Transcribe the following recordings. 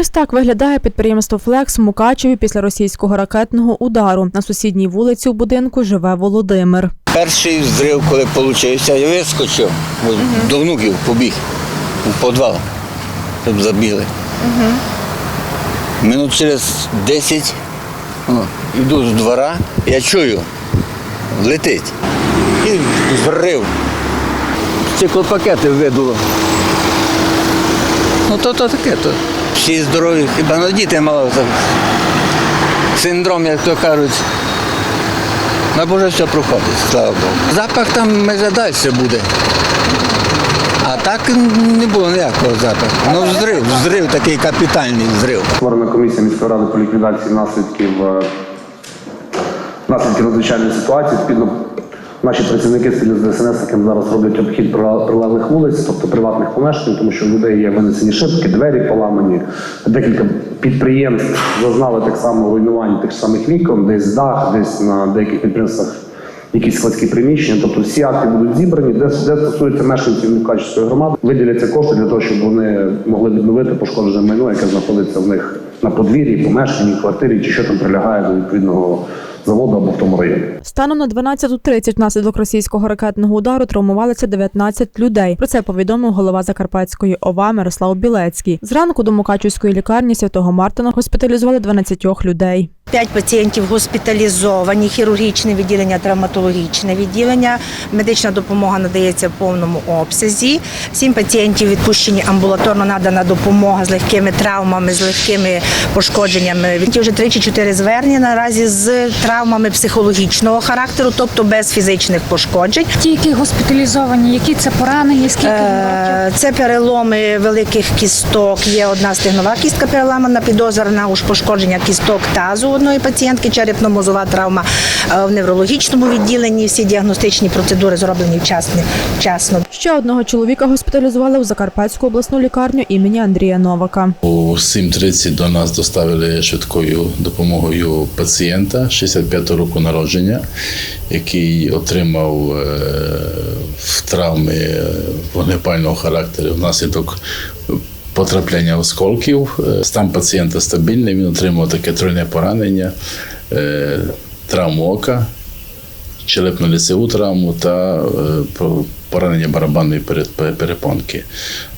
Ось так виглядає підприємство Флекс в Мукачеві після російського ракетного удару. На сусідній вулиці у будинку живе Володимир. Перший взрив, коли вийшов, я вискочив, до внуків побіг у підвал, щоб забігли. Минут через 10 о, йду з двора, я чую, летить. І взрив. Стеклопакети видуло. Ну то, то таке, то. Всі здорові, хіба ну, діти мало. Там. Синдром, як то кажуть. На Боже все проходить, слава Богу. Запах там майже далі буде. А так не було ніякого запаху. Ну, взрив, взрив такий капітальний взрив. Створена комісія міської ради по ліквідації наслідків е, наслідків надзвичайної ситуації. Спільно наші працівники з ДСНС, яким зараз роблять обхід прилеглих вулиць, тобто приватних помешкань, тому що у людей є винесені шибки, двері поламані. Декілька підприємств зазнали так само руйнувань тих самих вікон, десь дах, десь на деяких підприємствах якісь складські приміщення. Тобто всі акти будуть зібрані, де, де стосується мешканців Мукачівської громади, виділяться кошти для того, щоб вони могли відновити пошкоджене майно, яке знаходиться в них на подвір'ї, помешканні, квартирі, чи що там прилягає до відповідного заводу або в тому районі. Станом на 12.30 внаслідок російського ракетного удару травмувалися 19 людей. Про це повідомив голова Закарпатської ОВА Мирослав Білецький. Зранку до Мукачівської лікарні святого Мартина госпіталізували 12 людей. П'ять пацієнтів госпіталізовані, хірургічне відділення, травматологічне відділення. Медична допомога надається в повному обсязі. Сім пацієнтів відпущені амбулаторно надана допомога з легкими травмами, з легкими пошкодженнями. Він вже три чи чотири звернення наразі з травмами психологічного характеру, тобто без фізичних пошкоджень. Ті, які госпіталізовані, які це поранення, скільки років? Е, Це переломи великих кісток. Є одна стегнова кістка переламана, підозрена уж пошкодження кісток тазу одної пацієнтки, черепно-мозова травма Е, в неврологічному відділенні. Всі діагностичні процедури зроблені вчасно. вчасно. Ще одного чоловіка госпіталізували у Закарпатську обласну лікарню імені Андрія Новака. У 7.30 до нас доставили швидкою допомогою пацієнта 65 року народження, який отримав е, травми е, вогнепального характеру внаслідок потрапляння осколків. Е, Стан пацієнта стабільний, він отримав таке тройне поранення, е, травму ока, черепно-лісову травму та е, поранення барабанної перед- перепонки.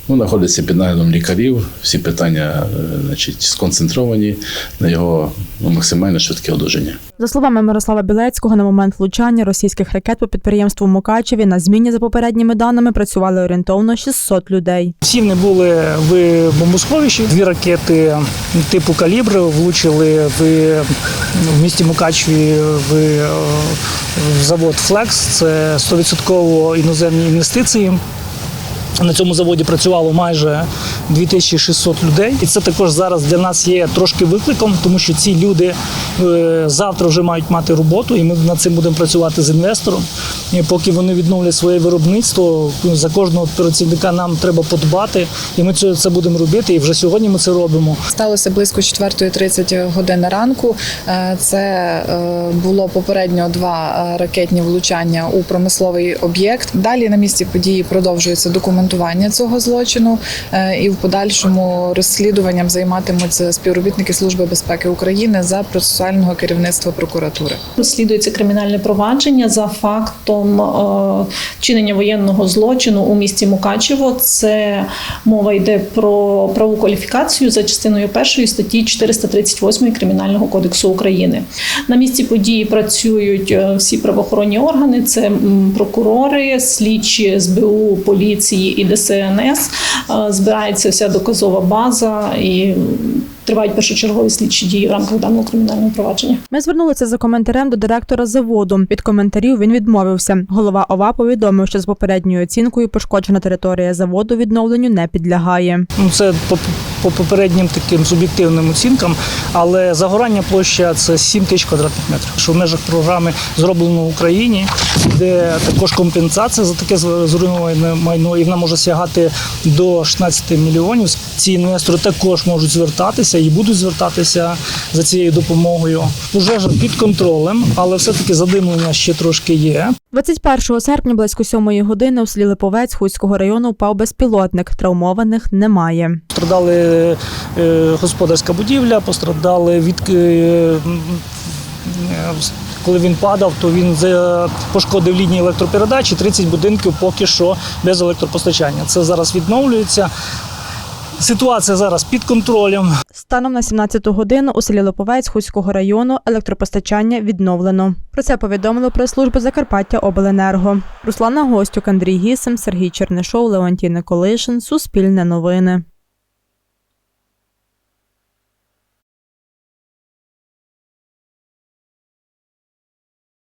Ну, знаходиться під наглядом лікарів. Всі питання е, значить, сконцентровані на його ну, максимально швидке одужання. За словами Мирослава Білецького, на момент влучання російських ракет по підприємству Мукачеві на зміні за попередніми даними працювали орієнтовно 600 людей. Всі вони були в бомбосховищі. Дві ракети типу калібр влучили в, в місті Мукачеві в, в завод Флекс. Це 100% іноземні інвестиції. На цьому заводі працювало майже 2600 людей, і це також зараз для нас є трошки викликом, тому що ці люди е, завтра вже мають мати роботу, і ми над цим будемо працювати з інвестором. І поки вони відновлять своє виробництво, за кожного працівника нам треба подбати, і ми це, будемо робити. І вже сьогодні ми це робимо. Сталося близько 4.30 години ранку. Е, Це е, було попередньо два ракетні влучання у промисловий об'єкт. Далі на місці події продовжується документування цього злочину, е, і в подальшому розслідуванням займатимуться співробітники Служби безпеки України за процесуального керівництва прокуратури. Розслідується кримінальне провадження за фактом е, вчинення воєнного злочину у місті Мукачево. Це мова йде про правову кваліфікацію за частиною першої статті 438 Кримінального кодексу України. На місці події працюють е, всі правоохоронні органи: це прокурори, слідчі СБУ, поліції і ДСНС. Збирається вся доказова база і тривають першочергові слідчі дії в рамках даного кримінального провадження. Ми звернулися за коментарем до директора заводу. Від коментарів він відмовився. Голова ОВА повідомив, що з попередньою оцінкою пошкоджена територія заводу відновленню не підлягає. Ну, це по, по попереднім таким суб'єктивним оцінкам, але загорання площа це 7 тисяч квадратних метрів. Що в межах програми зроблено в Україні, де також компенсація за таке зруйноване майно, і вона може сягати до 16 мільйонів. Ці інвестори також можуть звертатися і будуть звертатися за цією допомогою. Пожежа під контролем, але все-таки задимлення ще трошки є. 21 серпня близько 7 години у селі Липовець Хуцького району впав безпілотник. Травмованих немає. Пострадали е, господарська будівля, пострадали від е, коли він падав, то він пошкодив лінії електропередачі. 30 будинків поки що без електропостачання. Це зараз відновлюється. Ситуація зараз під контролем. Станом на 17 годину у селі Липовець Хуського району електропостачання відновлено. Про це повідомили прес-служби Закарпаття Обленерго. Руслана Гостюк, Андрій Гісем, Сергій Чернишов, Леонтій Николишин. Суспільне новини.